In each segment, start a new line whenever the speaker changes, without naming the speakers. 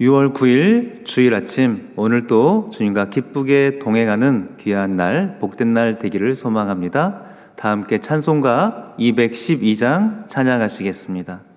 6월 9일 주일 아침 오늘 또 주님과 기쁘게 동행하는 귀한 날 복된 날 되기를 소망합니다. 다 함께 찬송가 212장 찬양하시겠습니다.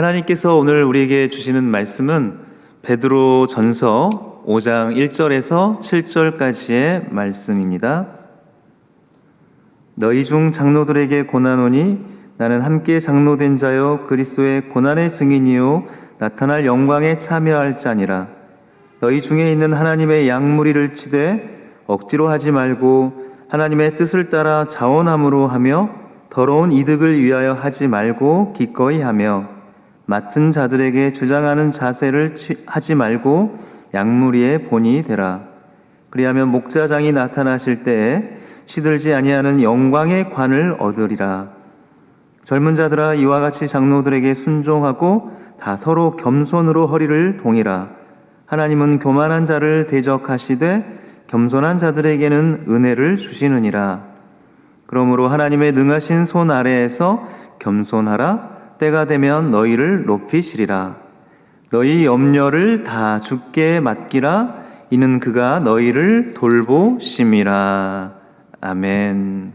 하나님께서 오늘 우리에게 주시는 말씀은 베드로 전서 5장 1절에서 7절까지의 말씀입니다. 너희 중 장로들에게 고난오니 나는 함께 장로된 자여 그리스도의 고난의 증인이요 나타날 영광에 참여할 자니라. 너희 중에 있는 하나님의 양무리를 치되 억지로 하지 말고 하나님의 뜻을 따라 자원함으로 하며 더러운 이득을 위하여 하지 말고 기꺼이 하며 맡은 자들에게 주장하는 자세를 취- 하지 말고 양무리의 본이 되라. 그리하면 목자장이 나타나실 때에 시들지 아니하는 영광의 관을 얻으리라. 젊은 자들아 이와 같이 장로들에게 순종하고 다 서로 겸손으로 허리를 동이라. 하나님은 교만한 자를 대적하시되 겸손한 자들에게는 은혜를 주시느니라. 그러므로 하나님의 능하신 손 아래에서 겸손하라. 때가 되면 너희를 높이시리라. 너희 염려를 다 주께 맡기라. 이는 그가 너희를 돌보심이라. 아멘.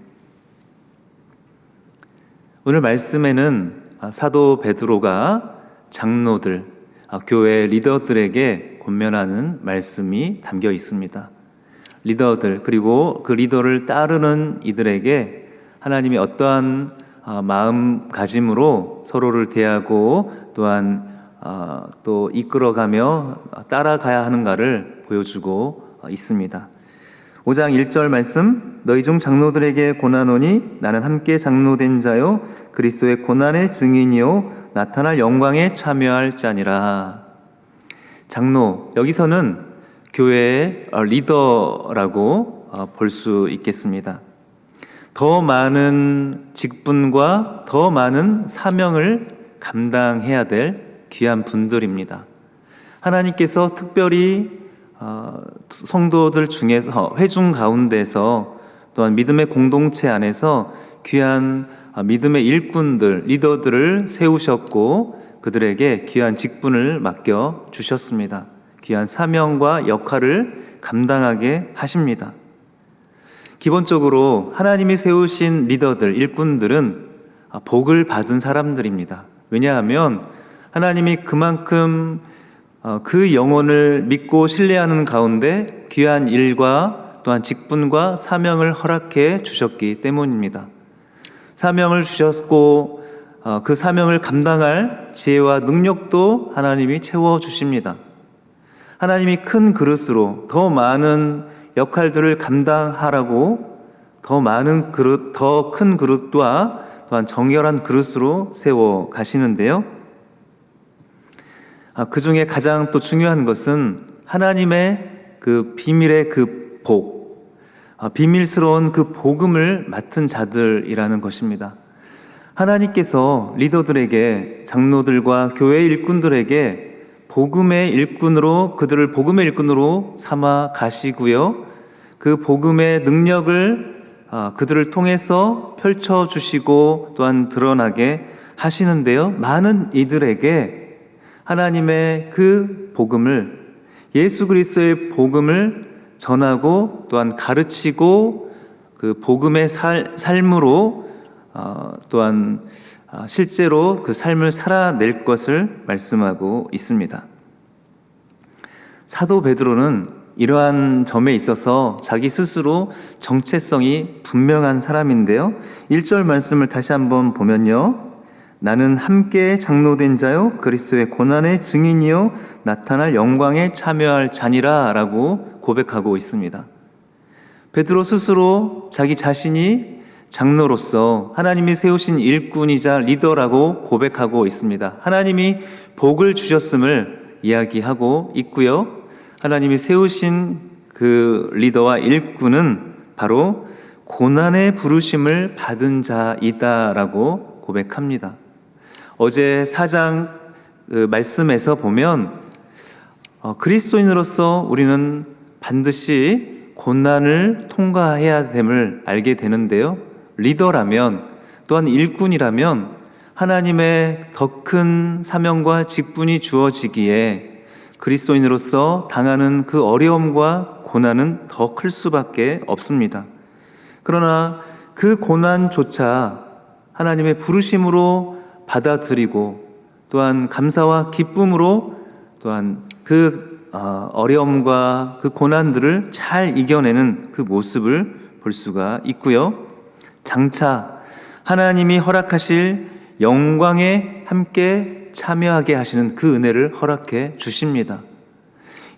오늘 말씀에는 사도 베드로가 장로들, 아, 교회 리더들에게 권면하는 말씀이 담겨 있습니다. 리더들 그리고 그 리더를 따르는 이들에게 하나님이 어떠한 아, 마음가짐으로 서로를 대하고 또한 아, 또 이끌어가며 따라가야 하는가를 보여주고 어, 있습니다. 5장 1절 말씀 너희 중 장로들에게 고난오니 나는 함께 장로된 자요 그리스도의 고난의 증인이요 나타날 영광에 참여할 자니라. 장로 여기서는 교회의 어, 리더라고 어, 볼수 있겠습니다. 더 많은 직분과 더 많은 사명을 감당해야 될 귀한 분들입니다. 하나님께서 특별히 어, 성도들 중에서 회중 가운데서 또한 믿음의 공동체 안에서 귀한 아, 믿음의 일꾼들, 리더들을 세우셨고 그들에게 귀한 직분을 맡겨 주셨습니다. 귀한 사명과 역할을 감당하게 하십니다. 기본적으로 하나님이 세우신 리더들, 일꾼들은 아, 복을 받은 사람들입니다. 왜냐하면 하나님이 그만큼 어, 그 영혼을 믿고 신뢰하는 가운데 귀한 일과 또한 직분과 사명을 허락해 주셨기 때문입니다. 사명을 주셨고 어, 그 사명을 감당할 지혜와 능력도 하나님이 채워 주십니다. 하나님이 큰 그릇으로 더 많은 역할들을 감당하라고 더 많은 그릇, 더 큰 그릇과 또한 정결한 그릇으로 세워 가시는데요. 아, 그 중에 가장 또 중요한 것은 하나님의 그 비밀의 그 복, 아, 비밀스러운 그 복음을 맡은 자들이라는 것입니다. 하나님께서 리더들에게, 장로들과 교회 일꾼들에게 복음의 일꾼으로, 그들을 복음의 일꾼으로 삼아 가시고요. 그 복음의 능력을 아, 그들을 통해서 펼쳐 주시고 또한 드러나게 하시는데요. 많은 이들에게 하나님의 그 복음을 예수 그리스도의 복음을 전하고 또한 가르치고 그 복음의 살, 삶으로 어, 또한 아, 실제로 그 삶을 살아낼 것을 말씀하고 있습니다. 사도 베드로는 이러한 점에 있어서 자기 스스로 정체성이 분명한 사람인데요. 1절 말씀을 다시 한번 보면요. 나는 함께 장로된 자요 그리스도의 고난의 증인이요 나타날 영광에 참여할 자니라라고 고백하고 있습니다. 베드로 스스로 자기 자신이 장로로서 하나님이 세우신 일꾼이자 리더라고 고백하고 있습니다. 하나님이 복을 주셨음을 이야기하고 있고요. 하나님이 세우신 그 리더와 일꾼은 바로 고난의 부르심을 받은 자이다라고 고백합니다. 어제 사장 그 말씀에서 보면 어, 그리스도인으로서 우리는 반드시 고난을 통과해야 됨을 알게 되는데요. 리더라면 또한 일꾼이라면 하나님의 더 큰 사명과 직분이 주어지기에 그리스도인으로서 당하는 그 어려움과 고난은 더 클 수밖에 없습니다. 그러나 그 고난조차 하나님의 부르심으로 받아들이고 또한 감사와 기쁨으로 또한 그 어, 어려움과 그 고난들을 잘 이겨내는 그 모습을 볼 수가 있고요. 장차 하나님이 허락하실 영광에 함께 참여하게 하시는 그 은혜를 허락해 주십니다.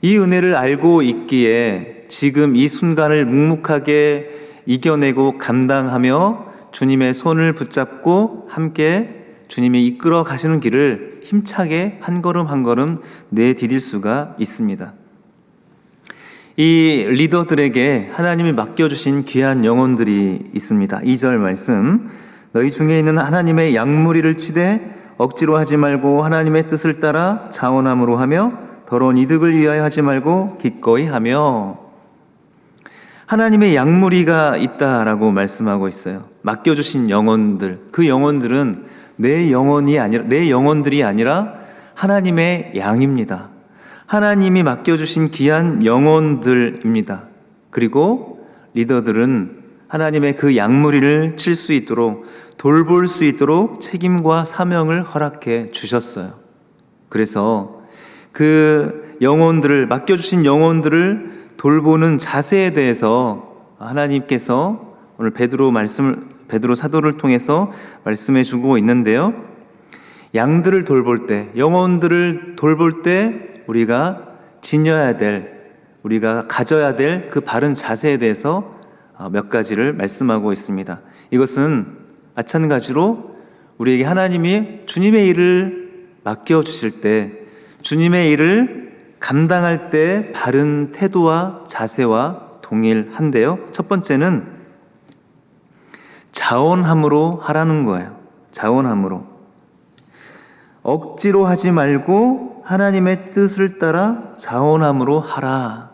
이 은혜를 알고 있기에 지금 이 순간을 묵묵하게 이겨내고 감당하며 주님의 손을 붙잡고 함께 주님이 이끌어 가시는 길을 힘차게 한 걸음 한 걸음 내디딜 수가 있습니다. 이 리더들에게 하나님이 맡겨주신 귀한 영혼들이 있습니다. 2절 말씀. 너희 중에 있는 하나님의 양무리를 치되 억지로 하지 말고 하나님의 뜻을 따라 자원함으로 하며 더러운 이득을 위하여 하지 말고 기꺼이 하며 하나님의 양무리가 있다라고 말씀하고 있어요. 맡겨주신 영혼들, 그 영혼들은 내 영혼이 아니라 내 영혼들이 아니라 하나님의 양입니다. 하나님이 맡겨주신 귀한 영혼들입니다. 그리고 리더들은 하나님의 그 양무리를 칠 수 있도록 돌볼 수 있도록 책임과 사명을 허락해 주셨어요. 그래서 그 영혼들을 맡겨주신 영혼들을 돌보는 자세에 대해서 하나님께서 오늘 베드로 말씀을 베드로 사도를 통해서 말씀해 주고 있는데요. 양들을 돌볼 때, 영혼들을 돌볼 때 우리가 지녀야 될, 우리가 가져야 될 그 바른 자세에 대해서 어, 몇 가지를 말씀하고 있습니다. 이것은 마찬가지로 우리에게 하나님이 주님의 일을 맡겨 주실 때, 주님의 일을 감당할 때 바른 태도와 자세와 동일한데요. 첫 번째는 자원함으로 하라는 거예요. 자원함으로. 억지로 하지 말고 하나님의 뜻을 따라 자원함으로 하라.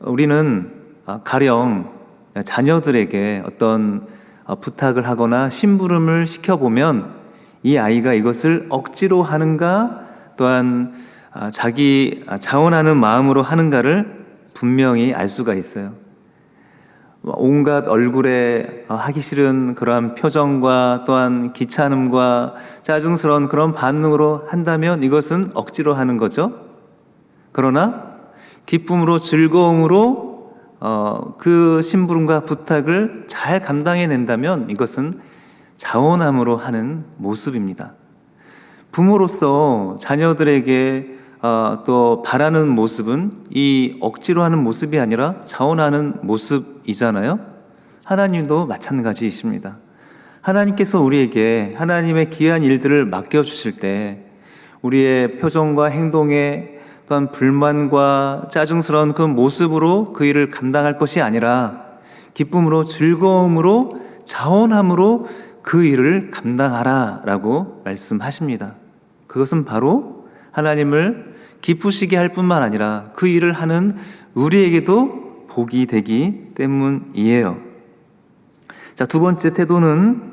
우리는 아, 가령 자녀들에게 어떤 어, 부탁을 하거나 심부름을 시켜보면 이 아이가 이것을 억지로 하는가 또한 아, 자기 아, 자원하는 마음으로 하는가를 분명히 알 수가 있어요. 온갖 얼굴에 어, 하기 싫은 그러한 표정과 또한 귀찮음과 짜증스러운 그런 반응으로 한다면 이것은 억지로 하는 거죠. 그러나 기쁨으로 즐거움으로 어, 그 심부름과 부탁을 잘 감당해낸다면 이것은 자원함으로 하는 모습입니다. 부모로서 자녀들에게 어, 또 바라는 모습은 이 억지로 하는 모습이 아니라 자원하는 모습이잖아요. 하나님도 마찬가지이십니다. 하나님께서 우리에게 하나님의 귀한 일들을 맡겨주실 때 우리의 표정과 행동에 또한 불만과 짜증스러운 그 모습으로 그 일을 감당할 것이 아니라 기쁨으로 즐거움으로 자원함으로 그 일을 감당하라 라고 말씀하십니다. 그것은 바로 하나님을 기쁘시게 할 뿐만 아니라 그 일을 하는 우리에게도 복이 되기 때문이에요. 자, 두 번째 태도는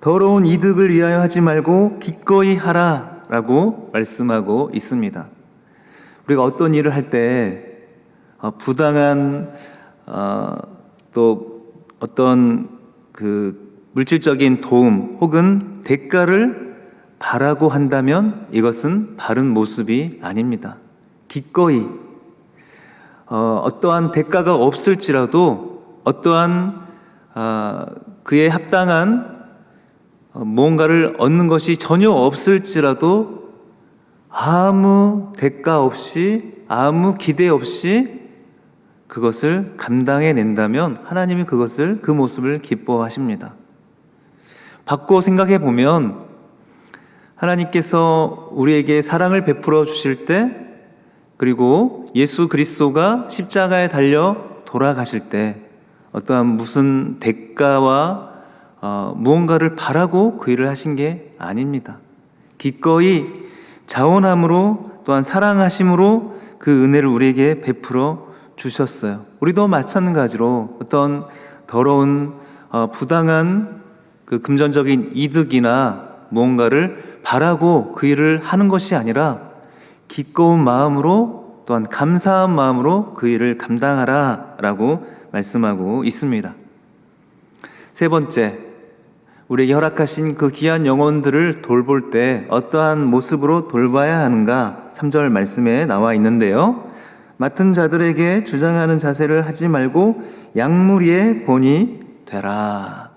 더러운 이득을 위하여 하지 말고 기꺼이 하라 라고 말씀하고 있습니다. 우리가 어떤 일을 할 때 부당한 어, 또 어떤 그 물질적인 도움 혹은 대가를 바라고 한다면 이것은 바른 모습이 아닙니다. 기꺼이 어, 어떠한 대가가 없을지라도 어떠한 아, 그에 합당한 어, 무언가를 얻는 것이 전혀 없을지라도 아무 대가 없이 아무 기대 없이 그것을 감당해 낸다면 하나님이 그것을 그 모습을 기뻐하십니다. 바꿔 생각해 보면 하나님께서 우리에게 사랑을 베풀어 주실 때 그리고 예수 그리스도가 십자가에 달려 돌아가실 때 어떠한 무슨 대가와 어, 무언가를 바라고 그 일을 하신 게 아닙니다. 기꺼이 자원함으로 또한 사랑하심으로 그 은혜를 우리에게 베풀어 주셨어요. 우리도 마찬가지로 어떤 더러운 어, 부당한 그 금전적인 이득이나 무언가를 바라고 그 일을 하는 것이 아니라 기꺼운 마음으로 또한 감사한 마음으로 그 일을 감당하라 라고 말씀하고 있습니다. 세 번째, 우리에게 허락하신 그 귀한 영혼들을 돌볼 때 어떠한 모습으로 돌봐야 하는가 3절 말씀에 나와 있는데요. 맡은 자들에게 주장하는 자세를 하지 말고 양무리의 본이 되라.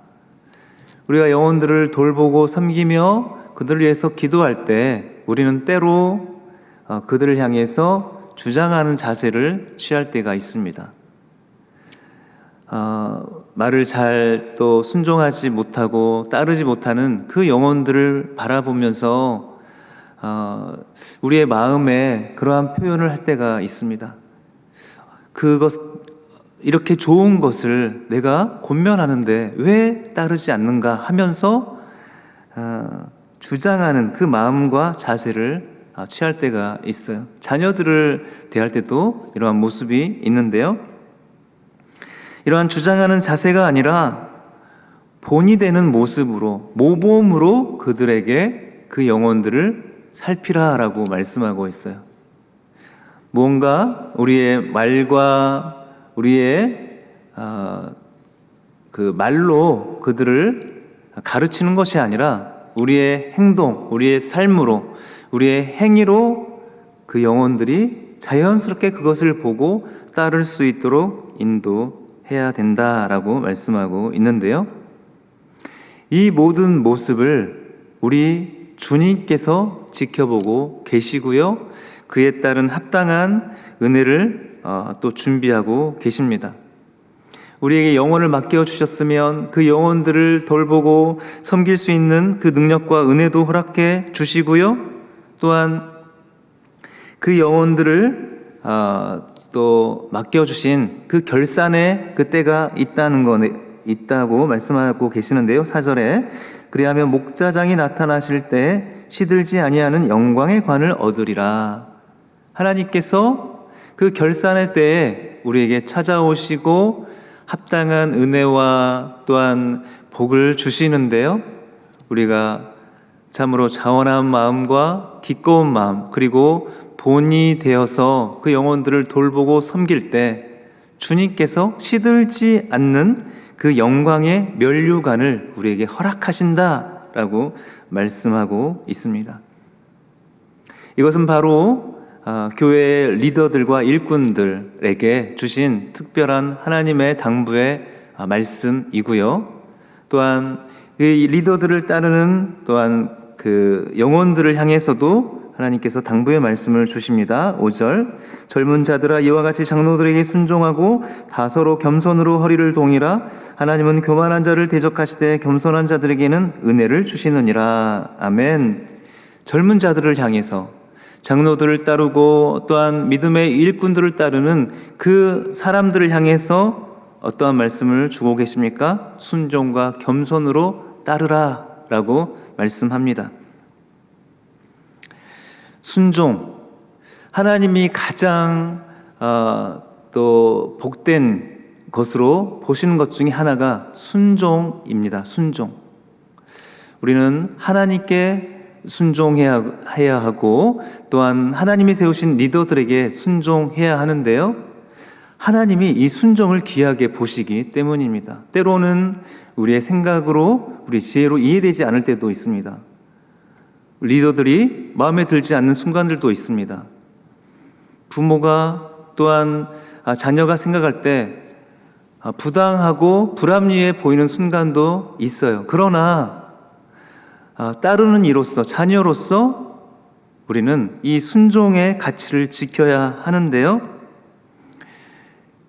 우리가 영혼들을 돌보고 섬기며 그들을 위해서 기도할 때 우리는 때로 어, 그들을 향해서 주장하는 자세를 취할 때가 있습니다. 어, 말을 잘 또 순종하지 못하고 따르지 못하는 그 영혼들을 바라보면서 어, 우리의 마음에 그러한 표현을 할 때가 있습니다. 그것 이렇게 좋은 것을 내가 권면하는데 왜 따르지 않는가 하면서 어, 주장하는 그 마음과 자세를 어, 취할 때가 있어요. 자녀들을 대할 때도 이러한 모습이 있는데요. 이러한 주장하는 자세가 아니라 본이 되는 모습으로 모범으로 그들에게 그 영혼들을 살피라라고 말씀하고 있어요. 무언가 우리의 말과 우리의 아, 그 말로 그들을 가르치는 것이 아니라 우리의 행동, 우리의 삶으로, 우리의 행위로 그 영혼들이 자연스럽게 그것을 보고 따를 수 있도록 인도 해야 된다라고 말씀하고 있는데요. 이 모든 모습을 우리 주님께서 지켜보고 계시고요. 그에 따른 합당한 은혜를 어, 또 준비하고 계십니다. 우리에게 영혼을 맡겨 주셨으면 그 영혼들을 돌보고 섬길 수 있는 그 능력과 은혜도 허락해 주시고요. 또한 그 영혼들을 어, 또 맡겨 주신 그 결산의 그 때가 있다는 것 있다고 말씀하고 계시는데요. 사절에 그리하면 목자장이 나타나실 때 시들지 아니하는 영광의 관을 얻으리라. 하나님께서 그 결산의 때에 우리에게 찾아오시고 합당한 은혜와 또한 복을 주시는데요. 우리가 참으로 자원한 마음과 기꺼운 마음 그리고 본이 되어서 그 영혼들을 돌보고 섬길 때 주님께서 시들지 않는 그 영광의 면류관을 우리에게 허락하신다라고 말씀하고 있습니다. 이것은 바로 아, 교회 리더들과 일꾼들에게 주신 특별한 하나님의 당부의 아, 말씀이고요. 또한 이 리더들을 따르는 또한 그 영혼들을 향해서도 하나님께서 당부의 말씀을 주십니다. 5절 젊은 자들아 이와 같이 장로들에게 순종하고 다 서로 겸손으로 허리를 동이라 하나님은 교만한 자를 대적하시되 겸손한 자들에게는 은혜를 주시느니라. 아멘. 젊은 자들을 향해서 장로들을 따르고 또한 믿음의 일꾼들을 따르는 그 사람들을 향해서 어떠한 말씀을 주고 계십니까? 순종과 겸손으로 따르라 라고 말씀합니다. 순종 하나님이 가장 어, 또 복된 것으로 보시는 것 중에 하나가 순종입니다. 순종. 우리는 하나님께 순종해야 해야 하고 또한 하나님이 세우신 리더들에게 순종해야 하는데요. 하나님이 이 순종을 귀하게 보시기 때문입니다. 때로는 우리의 생각으로 우리 지혜로 이해되지 않을 때도 있습니다. 리더들이 마음에 들지 않는 순간들도 있습니다. 부모가 또한 아, 자녀가 생각할 때 아, 부당하고 불합리해 보이는 순간도 있어요. 그러나 아, 따르는 이로서 자녀로서 우리는 이 순종의 가치를 지켜야 하는데요.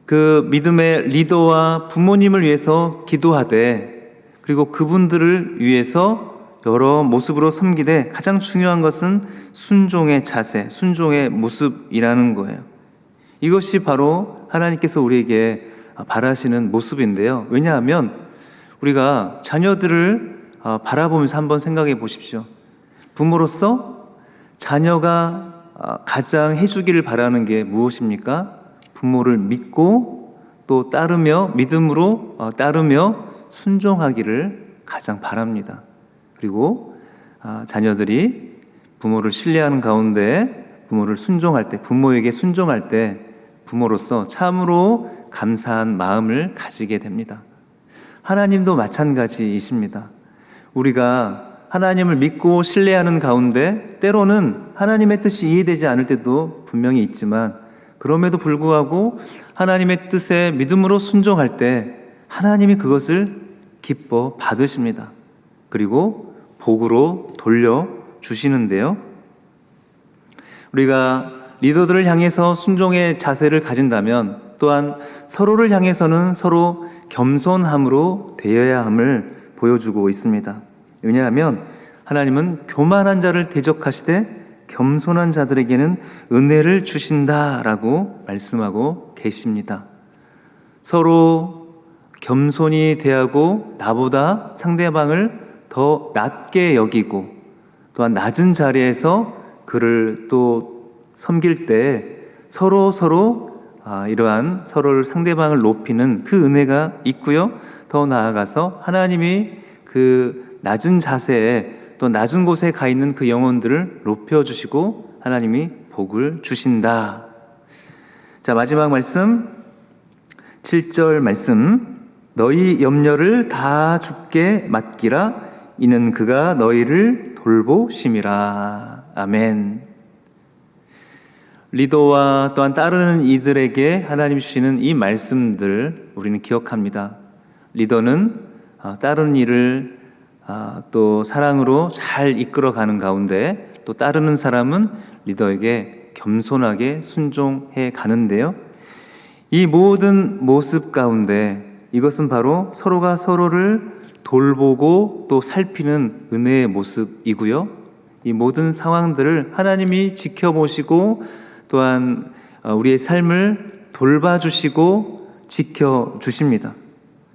그 믿음의 리더와 부모님을 위해서 기도하되 그리고 그분들을 위해서 여러 모습으로 섬기되 가장 중요한 것은 순종의 자세, 순종의 모습이라는 거예요. 이것이 바로 하나님께서 우리에게 바라시는 모습인데요. 왜냐하면 우리가 자녀들을 어, 바라보면서 한번 생각해 보십시오. 부모로서 자녀가 어, 가장 해주기를 바라는 게 무엇입니까? 부모를 믿고 또 따르며 믿음으로 어, 따르며 순종하기를 가장 바랍니다. 그리고 아, 자녀들이 부모를 신뢰하는 가운데 부모를 순종할 때 부모에게 순종할 때 부모로서 참으로 감사한 마음을 가지게 됩니다. 하나님도 마찬가지이십니다. 우리가 하나님을 믿고 신뢰하는 가운데 때로는 하나님의 뜻이 이해되지 않을 때도 분명히 있지만 그럼에도 불구하고 하나님의 뜻에 믿음으로 순종할 때 하나님이 그것을 기뻐 받으십니다. 그리고 복으로 돌려 주시는데요. 우리가 리더들을 향해서 순종의 자세를 가진다면 또한 서로를 향해서는 서로 겸손함으로 대해야 함을 보여주고 있습니다. 왜냐하면 하나님은 교만한 자를 대적하시되 겸손한 자들에게는 은혜를 주신다라고 말씀하고 계십니다. 서로 겸손히 대하고 나보다 상대방을 더 낮게 여기고 또한 낮은 자리에서 그를 또 섬길 때 서로 서로 아, 이러한 서로를 상대방을 높이는 그 은혜가 있고요. 더 나아가서 하나님이 그 낮은 자세에 또 낮은 곳에 가 있는 그 영혼들을 높여 주시고 하나님이 복을 주신다. 자, 마지막 말씀 7절 말씀 너희 염려를 다 주께 맡기라 이는 그가 너희를 돌보심이라. 아멘. 리더와 또한 따르는 이들에게 하나님 주시는 이 말씀들 우리는 기억합니다. 리더는 아, 따르는 일을 아, 또 사랑으로 잘 이끌어가는 가운데 또 따르는 사람은 리더에게 겸손하게 순종해 가는데요. 이 모든 모습 가운데 이것은 바로 서로가 서로를 돌보고 또 살피는 은혜의 모습이고요. 이 모든 상황들을 하나님이 지켜보시고 또한 어, 우리의 삶을 돌봐주시고 지켜주십니다.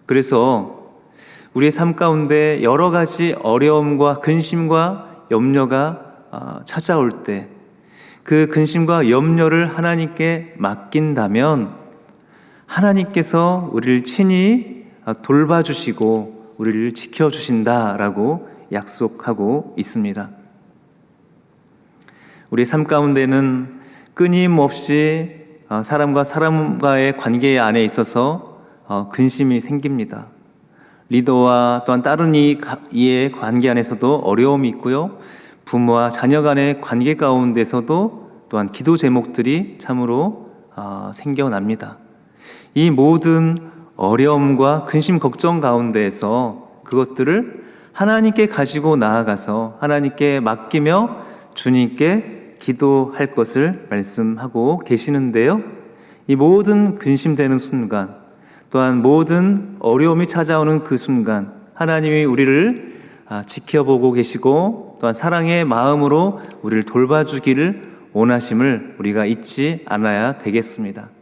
그래서 우리의 삶 가운데 여러 가지 어려움과 근심과 염려가 아, 찾아올 때 그 근심과 염려를 하나님께 맡긴다면 하나님께서 우리를 친히 아, 돌봐주시고 우리를 지켜주신다라고 약속하고 있습니다. 우리 삶 가운데는 끊임없이 어, 사람과 사람과의 관계 안에 있어서 어, 근심이 생깁니다. 리더와 또한 다른 이- 이의 관계 안에서도 어려움이 있고요. 부모와 자녀 간의 관계 가운데서도 또한 기도 제목들이 참으로 어, 생겨납니다. 이 모든 어려움과 근심 걱정 가운데에서 그것들을 하나님께 가지고 나아가서 하나님께 맡기며 주님께 기도할 것을 말씀하고 계시는데요. 이 모든 근심되는 순간, 또한 모든 어려움이 찾아오는 그 순간, 하나님이 우리를 아, 지켜보고 계시고, 또한 사랑의 마음으로 우리를 돌봐주기를 원하심을 우리가 잊지 않아야 되겠습니다.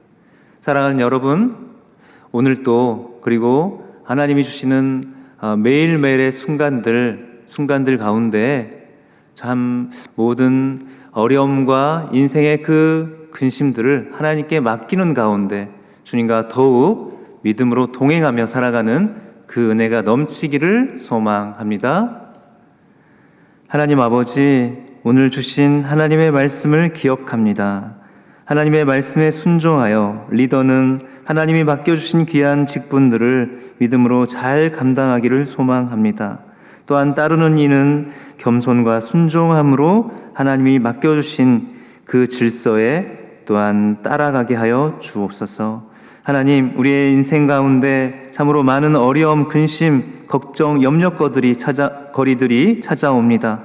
사랑하는 여러분, 오늘도 그리고 하나님이 주시는 어, 매일매일의 순간들, 순간들 가운데 참 모든 어려움과 인생의 그 근심들을 하나님께 맡기는 가운데 주님과 더욱 믿음으로 동행하며 살아가는 그 은혜가 넘치기를 소망합니다. 하나님 아버지, 오늘 주신 하나님의 말씀을 기억합니다. 하나님의 말씀에 순종하여 리더는 하나님이 맡겨주신 귀한 직분들을 믿음으로 잘 감당하기를 소망합니다. 또한 따르는 이는 겸손과 순종함으로 하나님이 맡겨주신 그 질서에 또한 따라가게 하여 주옵소서. 하나님, 우리의 인생 가운데 참으로 많은 어려움, 근심, 걱정, 염려거들이 찾아, 거리들이 찾아옵니다.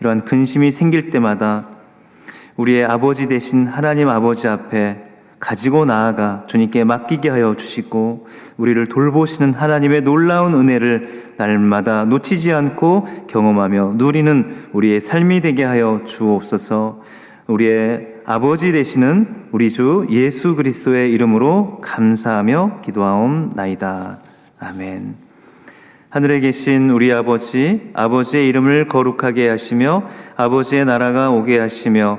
이러한 근심이 생길 때마다 우리의 아버지 되신 하나님 아버지 앞에 가지고 나아가 주님께 맡기게 하여 주시고 우리를 돌보시는 하나님의 놀라운 은혜를 날마다 놓치지 않고 경험하며 누리는 우리의 삶이 되게 하여 주옵소서. 우리의 아버지 되시는 우리 주 예수 그리스도의 이름으로 감사하며 기도하옵나이다. 아멘. 하늘에 계신 우리 아버지, 아버지의 이름을 거룩하게 하시며 아버지의 나라가 오게 하시며